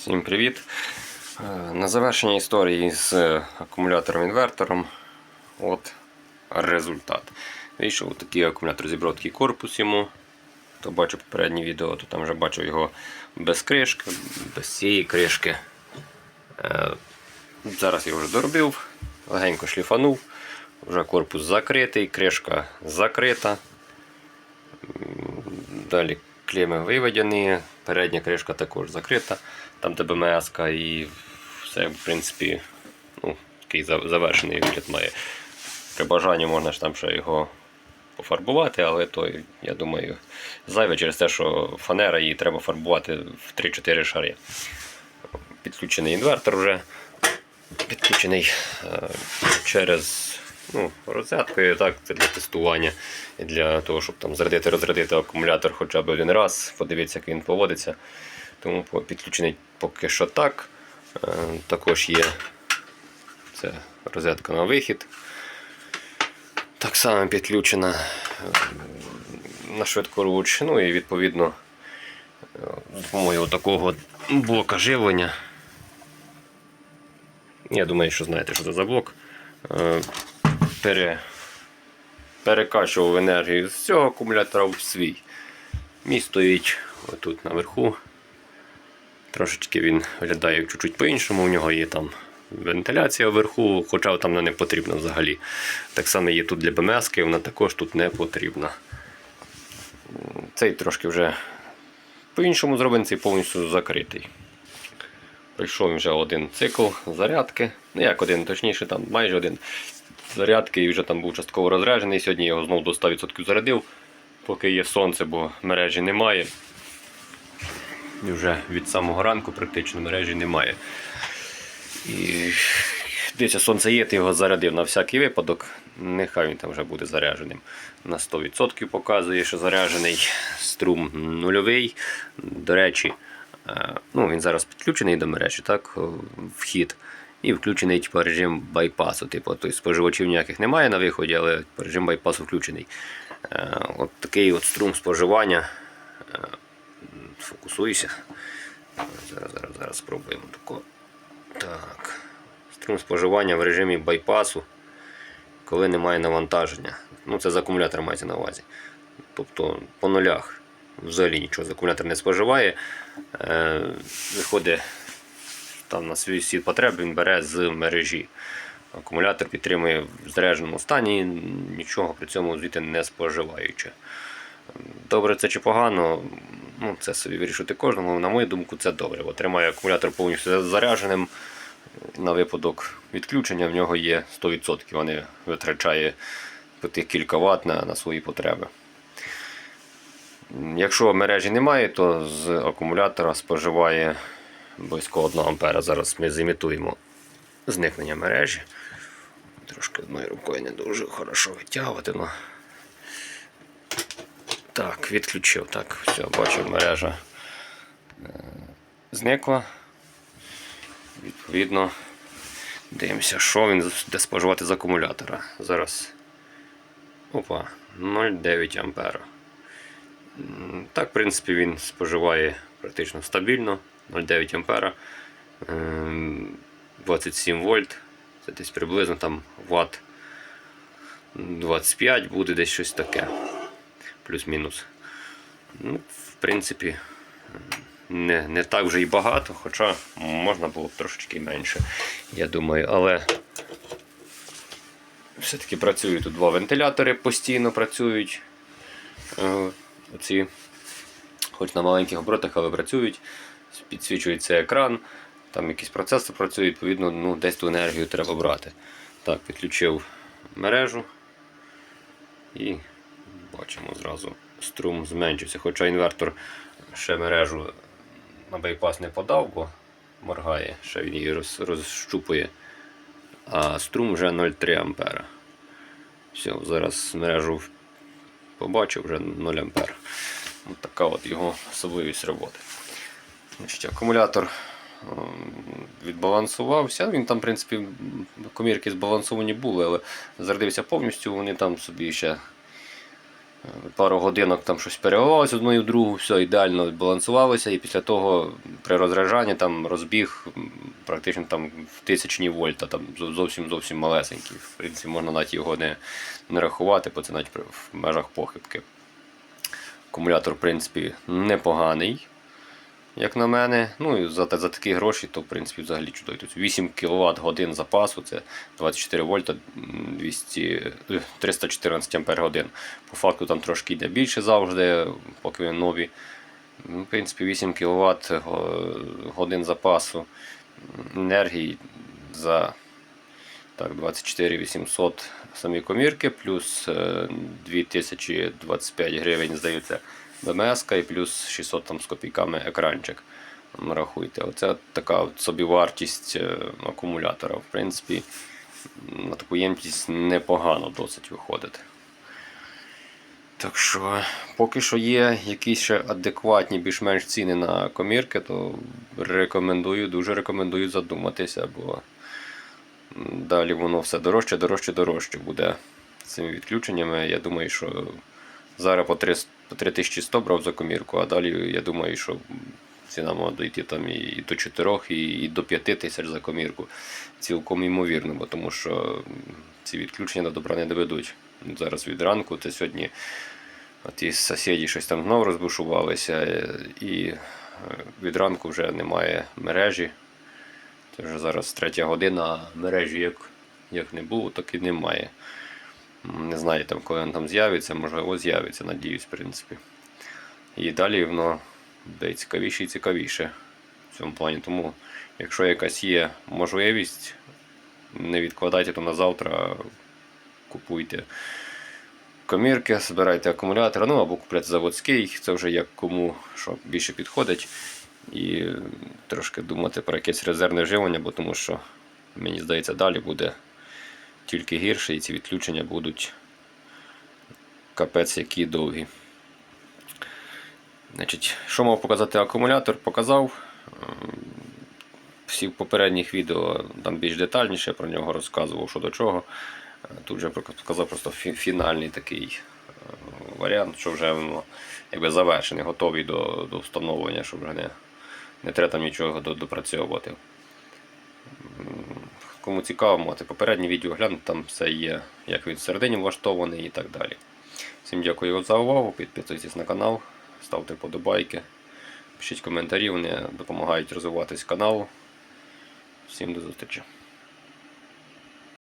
Всім привіт! Е, На завершення історії з е, акумулятором-інвертором. От результат. Вийшов такий акумулятор, зібрав корпус йому. Хто бачив попереднє відео, то там вже бачив його без кришки, без цієї кришки. Е, Зараз я вже доробив, легенько шліфанув, вже корпус закритий, кришка закрита. Далі клеми виведені, передня кришка також закрита, там де БМС і все, в принципі, ну, такий завершений вигляд має. При бажанні можна ж там ще його пофарбувати, але то, я думаю, зайве через те, що фанера її треба фарбувати в 3-4 шари. Підключений інвертор вже, підключений е, через ну, розеткою, так, це для тестування і для того, щоб там зарядити, розрядити акумулятор хоча б один раз, подивитися, як він поводиться. Тому підключений поки що так. Е, Також є це розетка на вихід. Так само підключена е, на швидкоруч. Ну і відповідно е, допомогою такого блока живлення. Я думаю, що знаєте, що це за блок. Пере, перекачував енергію з цього акумулятора в свій. Мій стоїть отут наверху. Трошечки він виглядає чуть-чуть по-іншому. У нього є там вентиляція вверху, хоча там не потрібна взагалі. Так само є тут для БМС, вона також тут не потрібна. Цей трошки вже по-іншому зроблений, цей повністю закритий. Прийшов вже один цикл зарядки. Ну як один, точніше, там майже один зарядки і вже там був частково розряджений. Сьогодні я його знову до 100% зарядив, поки є сонце, бо мережі немає. І вже від самого ранку практично мережі немає. І десь сонце є, ти його зарядив на всякий випадок. Нехай він там вже буде зарядженим. На 100% показує, що заряджений струм нульовий. До речі, е, ну, він зараз підключений до мережі, так, вхід. І включений типу, режим байпасу. Типу, тобто споживачів ніяких немає на виході, але режим байпасу включений. Е, От такий от струм споживання. Е, Фокусуйся. Зараз, зараз, зараз спробуємо тако. Так. Струм споживання в режимі байпасу, коли немає навантаження. Ну, це з акумулятора мається на увазі. Тобто по нулях взагалі нічого з акумулятор не споживає. Е, виходить там на свій світ потреб, він бере з мережі. Акумулятор підтримує в зарядженому стані, нічого при цьому звідти не споживаючи. Добре це чи погано, ну, це собі вирішити кожному. На мою думку, це добре. Бо тримає акумулятор повністю зарядженим. На випадок відключення в нього є 100%. Вони витрачає по тих кілька ватт на, на свої потреби. Якщо мережі немає, то з акумулятора споживає близько 1 ампера. Зараз ми зімітуємо зникнення мережі. Трошки одною рукою не дуже хорошо витягувати. Но... Так, відключив. Так, все, бачу, мережа е, зникла. Відповідно, дивимося, що він буде споживати з акумулятора. Зараз. Опа, 0,9 ампера. Так, в принципі, він споживає практично стабільно 0,9 ампера. Ем, 27 вольт. Це десь приблизно там ватт 25 буде десь щось таке. Плюс-мінус. Ну, в принципі, не, не так вже і багато, хоча можна було б трошечки менше, я думаю, але все-таки працюють тут два вентилятори постійно працюють. Е, Оці, хоч на маленьких оборотах, але працюють, підсвічується екран, там якісь процеси працюють, відповідно, ну, десь ту енергію треба брати. Так, підключив мережу і бачимо зразу струм зменшився. Хоча інвертор ще мережу на байпас не подав, бо моргає, ще він її роз, розщупує. А струм вже 0,3 ампера. Все, зараз мережу побачив вже 0 ампер. Ось така от його особливість роботи. Значить, акумулятор ем, відбалансувався. Він там, в принципі, комірки збалансовані були, але зарядився повністю, вони там собі ще Пару годинок там щось переливалося одною в другу, все ідеально балансувалося, і після того при розряджанні там розбіг практично там в тисячні вольта, там зовсім зовсім малесенький. В принципі, можна навіть його не, не рахувати, бо це навіть в межах похибки. Акумулятор, в принципі, непоганий, як на мене. Ну і за, за такі гроші, то в принципі взагалі чудовий. Тут 8 кВт годин запасу, це 24 вольта, 200, е, 314 ампер годин. По факту там трошки йде більше завжди, поки вони нові. Ну, В принципі, 8 кВт годин запасу енергії за так, 24 800 самі комірки, плюс е, 2025 гривень, здається, БМС і плюс 600 там з копійками екранчик. Рахуйте, оце така собівартість е, акумулятора. В принципі, на таку ємність непогано досить виходить. Так що, поки що є якісь ще адекватні більш-менш ціни на комірки, то рекомендую, дуже рекомендую задуматися, бо далі воно все дорожче, дорожче, дорожче буде з цими відключеннями. Я думаю, що зараз по 3, по 3100 брав за комірку, а далі я думаю, що ціна може дійти там і до 4, і, до 5 тисяч за комірку. Цілком ймовірно, бо тому що ці відключення до добра не доведуть. Зараз від ранку, це сьогодні ті сусіди щось там знову розбушувалися, і е, від ранку вже немає мережі. Це вже зараз третя година, а мережі як, як не було, так і немає. Не знаю, там, коли він там з'явиться, можливо, з'явиться, надіюсь, в принципі. І далі воно буде цікавіше і цікавіше в цьому плані. Тому, якщо якась є можливість, не відкладайте то на завтра, купуйте комірки, збирайте акумулятор, ну або купляти заводський, це вже як кому що більше підходить. І трошки думати про якесь резервне живлення, бо тому що, мені здається, далі буде тільки гірше, і ці відключення будуть капець які довгі. Значить, що мав показати акумулятор? Показав. Ем, Всі в попередніх відео там більш детальніше про нього розказував, що до чого. Е, Тут вже показав просто фінальний такий е, варіант, що вже воно якби завершений, готовий до, до встановлення, щоб вже не, не треба там нічого допрацьовувати. Кому цікаво, можете попереднє відео глянути, там все є, як він всередині влаштований і так далі. Всім дякую за увагу, підписуйтесь на канал, ставте вподобайки, пишіть коментарі, вони допомагають розвиватись каналу. Всім до зустрічі.